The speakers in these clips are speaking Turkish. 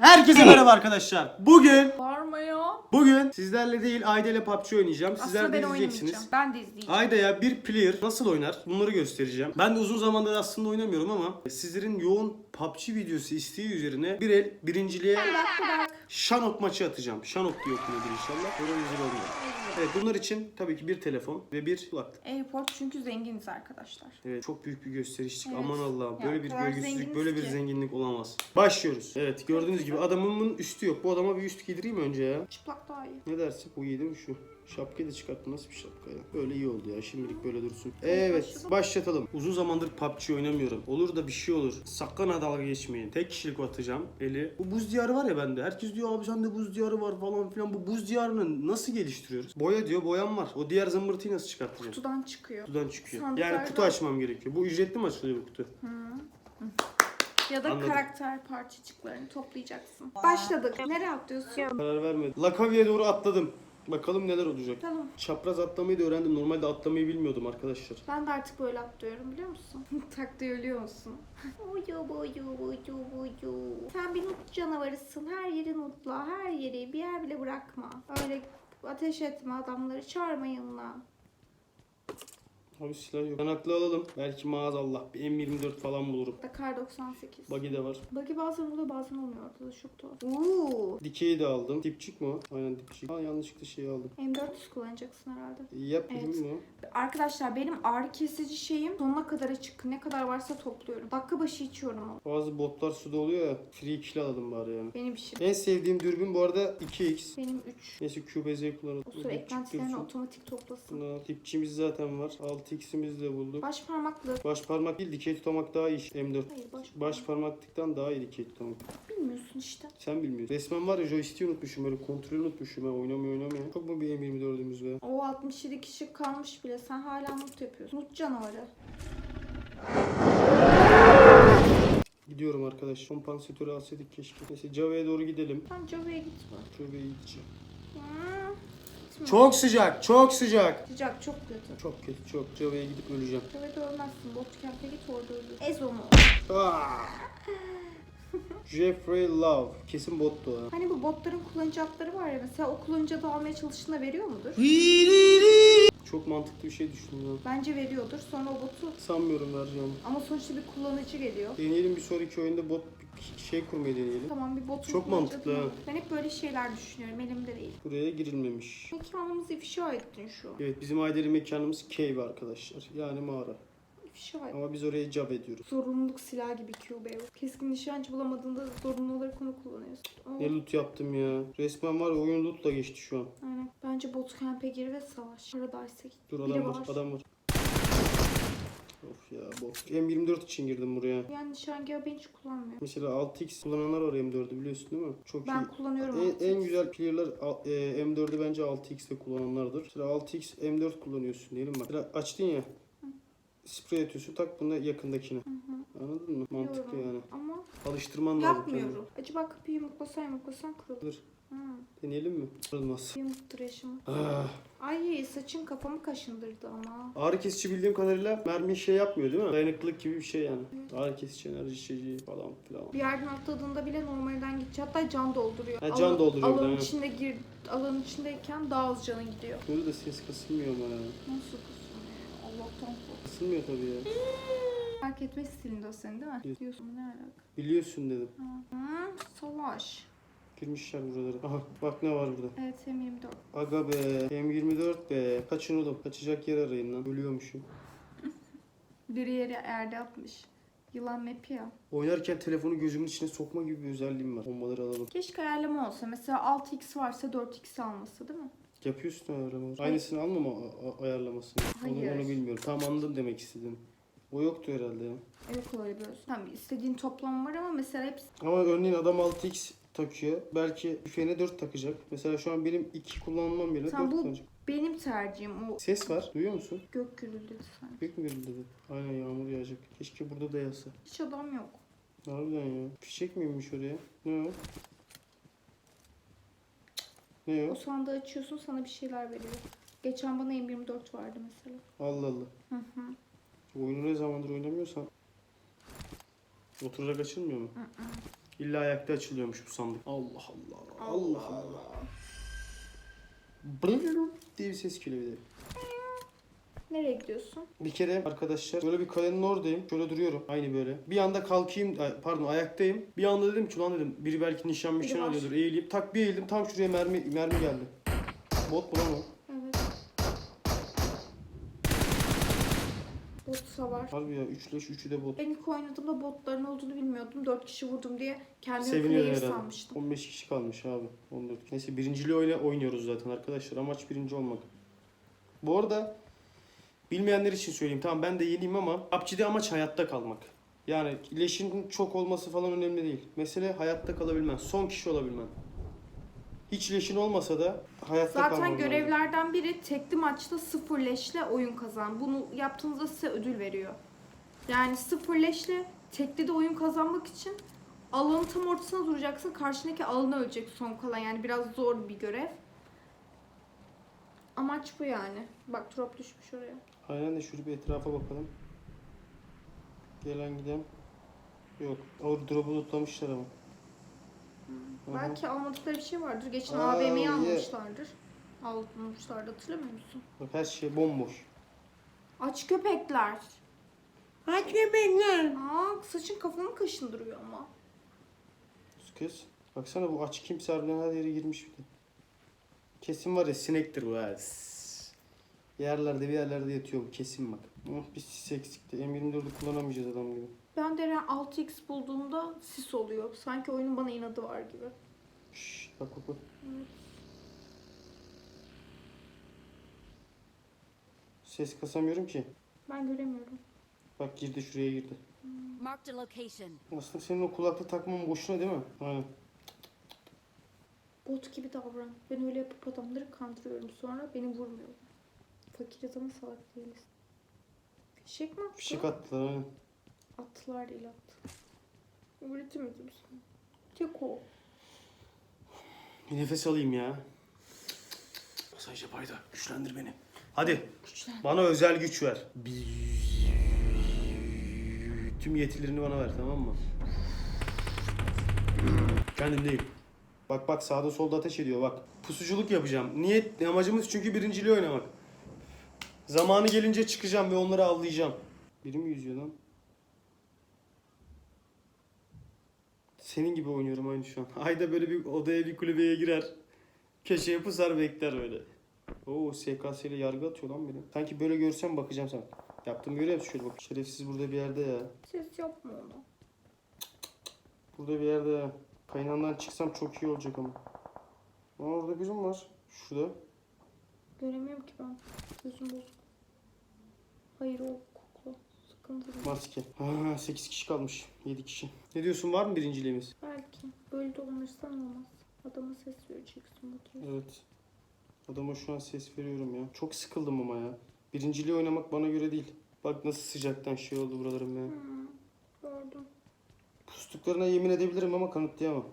Herkese merhaba arkadaşlar. Bugün ya. bugün sizlerle değil Ayda ile PUBG oynayacağım. Sizler Aslında de ben izleyeceksiniz. oynamayacağım. Ben de izleyeceğim. Ayda'ya bir player nasıl oynar bunları göstereceğim. Ben de uzun zamandır aslında oynamıyorum ama sizlerin yoğun PUBG videosu isteği üzerine bir el birinciliğe. Şanok maçı atacağım. Şanok diye okunuyordur inşallah. Böyle güzel oluyor. Evet bunlar için tabii ki bir telefon ve bir kulaklık. Airport çünkü zenginiz arkadaşlar. Evet çok büyük bir gösterişlik. Evet. Aman Allah'ım Ya, böyle bir o kadar zenginiz böyle bir ki. zenginlik olamaz. Başlıyoruz. Evet gördüğünüz gibi adamımın üstü yok. Bu adama bir üst giydireyim önce ya. Çıplak daha iyi. Ne dersin? Bu mi şu? Şapkayı da çıkarttım. Nasıl bir şapka ya? Böyle iyi oldu ya. Şimdilik böyle dursun. Evet. Başlatalım. Uzun zamandır PUBG oynamıyorum. Olur da bir şey olur. Sakın ha dalga geçmeyin. Tek kişilik atacağım. Eli. Bu buz diyarı var ya bende. Herkes diyor abi sende buz diyarı var falan filan. Bu buz diyarını nasıl geliştiriyoruz? Boya diyor. Boyam var. O diğer zımbırtıyı nasıl çıkartacağım? Kutudan çıkıyor. Kutudan çıkıyor. Sandıklardan- Yani kutu açmam gerekiyor. Bu ücretli mi açılıyor bu kutu? Ya da Anladım. karakter parçacıklarını toplayacaksın. Başladık. Nereye atlıyorsun? Karar vermedim. Lakavi'ye doğru atladım. Bakalım neler olacak. Tamam. Çapraz atlamayı da öğrendim. Normalde atlamayı bilmiyordum arkadaşlar. Ben de artık böyle atlıyorum biliyor musun? Taktiği ölüyor musun? Uyu buyu buyu buyu. Sen bir nut canavarısın. Her yeri nutla. Her yeri bir yer bile bırakma. Öyle ateş etme adamları. Çağırma yanına. Abi silah yok. Kanaklı alalım. Belki maazallah bir M24 falan bulurum. Da kar 98. Buggy de var. Buggy bazen oluyor bazen olmuyor. Ortada çok tuhaf. Uuu. Dikeyi de aldım. Dipçik mi o? Aynen dipçik. Ha yanlışlıkla şeyi aldım. M400 kullanacaksın herhalde. Yap Evet. mi Arkadaşlar benim ağrı kesici şeyim sonuna kadar açık. Ne kadar varsa topluyorum. Dakika başı içiyorum onu. o? Bazı botlar suda oluyor ya. Free kill alalım bari yani. Benim işim. En sevdiğim dürbün bu arada 2x. Benim 3. Neyse QBZ kullanalım. O sıra eklentilerini otomatik toplasın. Buna dipçimiz zaten var. 6x'imizi de bulduk. Baş parmaklı. Baş parmak değil dikey tutamak daha iyi. M4. Hayır baş, Baş parmaklıktan daha iyi dikey tutamak. Bilmiyorsun işte. Sen bilmiyorsun. Resmen var ya joystick'i unutmuşum böyle kontrolü unutmuşum ben oynamıyor oynamıyor. Çok mu bir M24'ümüz be? O 67 kişi kalmış bile. Sen hala nut yapıyorsun. Nut canavarı. Gidiyorum arkadaş. Kompansatörü alsaydık keşke. Neyse Java'ya doğru gidelim. Ben Java'ya gitme. Java'ya gideceğim. Gitme. Çok sıcak, çok sıcak. Sıcak çok kötü. Çok kötü, çok. Java'ya gidip öleceğim. Java'da ölmezsin. Bootcamp'e git orada ölürsün. Ez onu. Ah! Jeffrey Love. Kesin bottu o. Hani bu botların kullanıcı adları var ya mesela o kullanıcı adı almaya çalıştığında veriyor mudur? Çok mantıklı bir şey düşündüm ya. Bence veriyordur. Sonra o botu Sanmıyorum vereceğim. ama sonuçta bir kullanıcı geliyor. Deneyelim bir sonraki oyunda bot şey kurmayı deneyelim. Tamam bir botun Çok mantıklı ha. Ben hep böyle şeyler düşünüyorum. Elimde değil. Buraya girilmemiş. Mekanımızı ifşa ettin şu an. Evet bizim aydeli mekanımız cave arkadaşlar. Yani mağara. İfşa et. Ama biz oraya job ediyoruz. Zorunluluk silahı gibi QB. Keskin nişancı bulamadığında zorunlu olarak onu kullanıyorsun. Aa, Ne loot yaptım ya. Resmen var ya oyun lootla geçti şu an. Aynen. Bence bootcamp'e gir ve savaş. Paradise'e git. Dur Biri adam var, var. adam var. Of ya bot. M24 için girdim buraya. Yani nişangahı ben hiç kullanmıyorum. Mesela 6x kullananlar var M4'ü biliyorsun değil mi? Çok Ben iyi. kullanıyorum. En, artık. en güzel player'lar e, M4'ü bence 6x'te kullananlardır. Mesela 6x M4 kullanıyorsun diyelim bak. Mesela açtın ya. Sprey atıyorsun tak buna yakındakine. Anladın mı? Mantıklı Biliyorum. yani. Ama Alıştırman lazım. yapmıyorum. Acaba kapıyı yumruklasan yumruklasan kırılır. Deneyelim mi? Olmaz. Yumruktur yaşımı. Ah. Ay saçın kafamı kaşındırdı ama. Ağrı kesici bildiğim kadarıyla mermi şey yapmıyor değil mi? Dayanıklılık gibi bir şey yani. Ağrı kesici, enerji içeceği falan filan. Bir yerden atladığında bile normalden gidiyor. Hatta can dolduruyor. Ha, can dolduruyor bir de, Alanın aynen. içinde gir, alanın içindeyken daha az canın gidiyor. Böyle de ses kasılmıyor ama ya. Nasıl kızım ya? Allah'tan kork. Kasılmıyor tabii ya. Fark etme stilinde o senin değil mi? Evet. Diyorsun ne alaka? Biliyorsun dedim. Hı, savaş. Girmişler buraları. Aha bak ne var burada. Evet M24. Aga be. M24 be. Kaçın oğlum. Kaçacak yer arayın lan. Ölüyormuşum. Biri yere erde atmış. Yılan map ya. Oynarken telefonu gözümün içine sokma gibi bir özelliğim var. Bombaları alalım. Keşke ayarlama olsa. Mesela 6x varsa 4x alması değil mi? Yapıyorsun ayarlamayı. Aynısını alma mı ayarlamasını? Onu, Hayır. onu bilmiyorum. Tam anladım demek istedim. O yoktu herhalde ya. Evet öyle bir. Tamam istediğin toplam var ama mesela hepsi Ama örneğin adam 6x takıyor. Belki üfeğine 4 takacak. Mesela şu an benim 2 kullanmam yerine 4 Sen bu- kullanacak. benim tercihim. O Ses var. Duyuyor musun? gök gürüldü sanki. Büyük mü dedi? Aynen yağmur yağacak. Keşke burada da yağsa. Hiç adam yok. Harbiden ya. Fişek miymiş oraya? Ne o? Ne O o? sandığı açıyorsun sana bir şeyler veriyor. Geçen bana M24 vardı mesela. Allah Allah. Hı hı. Oyunu ne zamandır oynamıyorsan oturacak açılmıyor mu? Hı hı. İlla ayakta açılıyormuş bu sandık. Allah Allah. Allah Allah. Brrrr diye bir ses geliyor bir de. Nereye gidiyorsun? Bir kere arkadaşlar böyle bir kalenin oradayım. Şöyle duruyorum. Aynı böyle. Bir anda kalkayım. ay, Pardon ayaktayım. Bir anda dedim ki lan dedim. Biri belki nişan mişan var. alıyordur. Eğileyim. Tak bir eğildim. Tam şuraya mermi mermi geldi. Bot mu lan o? Evet. Botsa var. Harbi ya 3 leş 3'ü de bot. Ben ilk oynadığımda botların olduğunu bilmiyordum. 4 kişi vurdum diye kendimi player sanmıştım. 15 kişi kalmış abi. 14. Neyse birinciliği oyna oynuyoruz zaten arkadaşlar. Amaç birinci olmak. Bu arada bilmeyenler için söyleyeyim. Tamam ben de yeniyim ama PUBG'de amaç hayatta kalmak. Yani leşin çok olması falan önemli değil. Mesele hayatta kalabilmen. Son kişi olabilmen. Hiç leşin olmasa da hayatta kalman Zaten lazım. görevlerden biri tekli maçta sıfır leşle oyun kazan. Bunu yaptığınızda size ödül veriyor. Yani sıfır leşle tekli de oyun kazanmak için alanın tam ortasına duracaksın. Karşındaki alanı ölecek son kalan. Yani biraz zor bir görev. Amaç bu yani. Bak drop düşmüş oraya. Aynen de şöyle bir etrafa bakalım. Gelen giden. Yok. Orada drop'u lootlamışlar ama. Belki almadıkları bir şey vardır. Geçen Aa, AVM'yi yeah. almışlardır. Almışlardı hatırlamıyor musun? Bak her şey bomboş. Aç köpekler. Aç köpekler. Aa saçın kafamı kaşındırıyor ama. Kız. Baksana bu aç kimse harbiden her yere girmiş bir de. Kesin var ya sinektir bu. Sss. Yerlerde bir yerlerde yatıyor bu kesin bak. Oh bir sis eksikti. M24'ü kullanamayacağız adam gibi. Ben de 6x bulduğumda sis oluyor. Sanki oyunun bana inadı var gibi. Şşş bak bak. Ses kasamıyorum ki. Ben göremiyorum. Bak girdi şuraya girdi. Marked a location. Aslında senin o kulaklık takman boşuna değil mi? Aynen. Bot gibi davran. Ben öyle yapıp adamları kandırıyorum. Sonra beni vurmuyor. Fakiriz ama salak değiliz. Fişek mi attı? Fişek attılar aynen. Attılar değil attı. Üretemedim sana. Tek o. Bir nefes alayım ya. Masaj yap Ayda. Güçlendir beni. Hadi. Güçlen. Bana özel güç ver. Tüm yetilerini bana ver tamam mı? Kendimdeyim. Bak bak sağda solda ateş ediyor bak. Pusuculuk yapacağım. Niyet amacımız çünkü birinciliği oynamak. Zamanı gelince çıkacağım ve onları avlayacağım. Biri mi yüzüyor lan? Senin gibi oynuyorum aynı şu an. Ayda böyle bir odaya bir kulübeye girer. Köşeye pusar bekler böyle. Oo SKS ile yargı atıyor lan beni. Sanki böyle görsem bakacağım sana. Yaptığım göre yap şöyle bak. Şerefsiz burada bir yerde ya. Ses yapma onu. Burada bir yerde ya. Kaynağından çıksam çok iyi olacak ama. Aa, orada birim var. Şurada. Göremiyorum ki ben. Gözüm bozuk. Hayır o. Sıkıntı değil. Maske. Ha, 8 kişi kalmış. 7 kişi. Ne diyorsun var mı birinciliğimiz? Belki. Böyle dolanırsan olmaz. Adama ses vereceksin. bakıyorsun. Evet. Adama şu an ses veriyorum ya. Çok sıkıldım ama ya. Birinciliği oynamak bana göre değil. Bak nasıl sıcaktan şey oldu buralarım ya. Hmm, gördüm. Pustuklarına yemin edebilirim ama kanıtlayamam.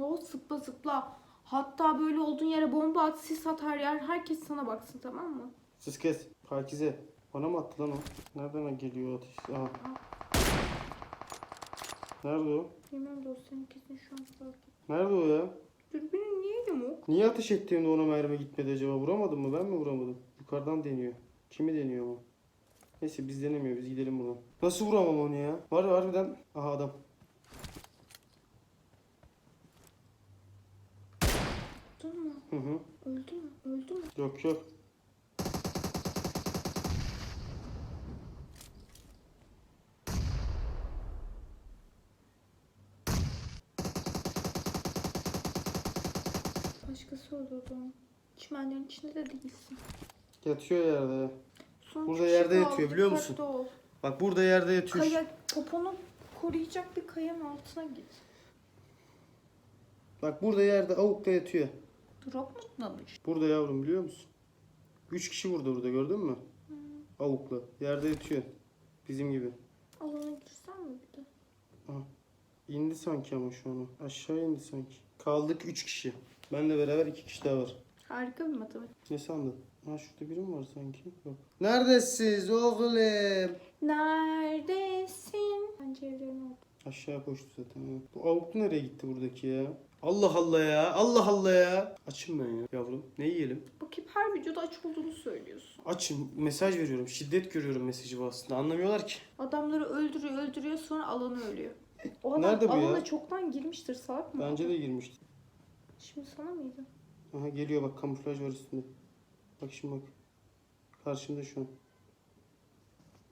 O zıpla zıpla. Hatta böyle olduğun yere bomba at, sis at her yer. Herkes sana baksın tamam mı? Sus kes. Pakize. Bana mı attı lan o? Nereden geliyor ateş? Aha. Nerede o? O senin kesin şu an fark. Nerede o ya? Dürbünün niye yamuk? Niye ateş ettiğimde ona mermi gitmedi acaba? Vuramadım mı? Ben mi vuramadım? Yukarıdan deniyor. Kimi deniyor ama? Neyse biz denemiyor. Biz gidelim buradan. Nasıl vuramam onu ya? Var harbiden. Aha adam. Öldün mü? Hı hı. Öldü mü? Öldü mü? Yok yok. Başkası onu. Çimenlerin içinde de değilsin. Yatıyor yerde. Son Burada üç yerde yatıyor, biliyor musun? ol. Bak burada yerde yatıyor. Kaya, poponu koruyacak bir kayanın altına git. Bak burada yerde avukla yatıyor. Drop mu tutmamış? Burada yavrum biliyor musun? Üç kişi burada burada gördün mü? Avukla. Yerde yatıyor. Bizim gibi. Alana girsen mi bir de? İndi sanki ama şu an. Aşağı indi sanki. Kaldık 3 kişi. Benle beraber 2 kişi daha var. Harika bir matematik. Ne sandın? Ha şurada biri mi var sanki? Yok. Neredesiniz oğlum? Neredesin? Bence evlerin orada. Aşağı koştu zaten. ha. Bu avuklu nereye gitti buradaki ya? Allah Allah ya. Allah Allah ya. Açım ben ya yavrum. Ne yiyelim? Bakayım her videoda aç olduğunu söylüyorsun. Açım. Mesaj veriyorum. Şiddet görüyorum mesajı bu aslında. Anlamıyorlar ki. Adamları öldürüyor öldürüyor sonra alanı ölüyor. O adam Nerede bu ya? alana çoktan girmiştir salak mı? Bence de girmişti. Şimdi sana mıydı? Aha geliyor bak kamuflaj var üstünde. Bak şimdi bak. Karşımda şu an.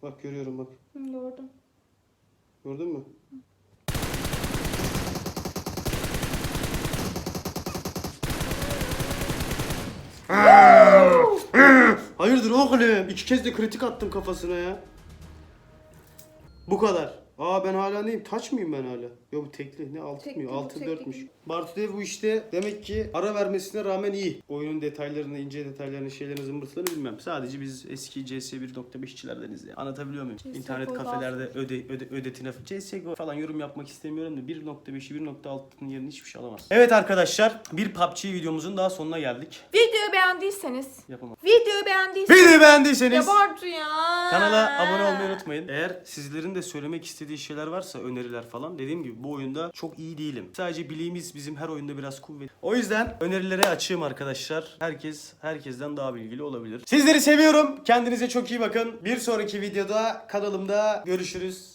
Bak görüyorum bak. Hı, gördüm. Gördün mü? Hayırdır oğlum? İki kez de kritik attım kafasına ya. Bu kadar. Aa ben hala neyim? Taç mıyım ben hala? Yok bu tekli. Ne altı Tekli mı? bu, Altı tekli dörtmüş. gibi. Bartu Dev bu işte demek ki ara vermesine rağmen iyi. Oyunun detaylarını, ince detaylarını, şeylerini zımbırtılarını bilmem. Sadece biz eski CS 1.5'çilerdeniz ya. Anlatabiliyor muyum? CS:GO İnternet daha kafelerde öde, öde, ödetine CSGO falan yorum yapmak istemiyorum da 1.5'i 1.6'nın yerini hiçbir şey alamaz. Evet arkadaşlar bir PUBG videomuzun daha sonuna geldik. Videoyu beğendiyseniz. Yapamam. Videoyu beğendiyseniz. Videoyu beğendiyseniz Ya Bartu ya. Kanala abone olmayı unutmayın. Eğer sizlerin de söylemek istediği şeyler varsa öneriler falan dediğim gibi bu oyunda çok iyi değilim. Sadece bileğimiz bizim her oyunda biraz kuvvetli. O yüzden önerilere açığım arkadaşlar. Herkes herkesten daha bilgili olabilir. Sizleri seviyorum. Kendinize çok iyi bakın. Bir sonraki videoda kanalımda görüşürüz.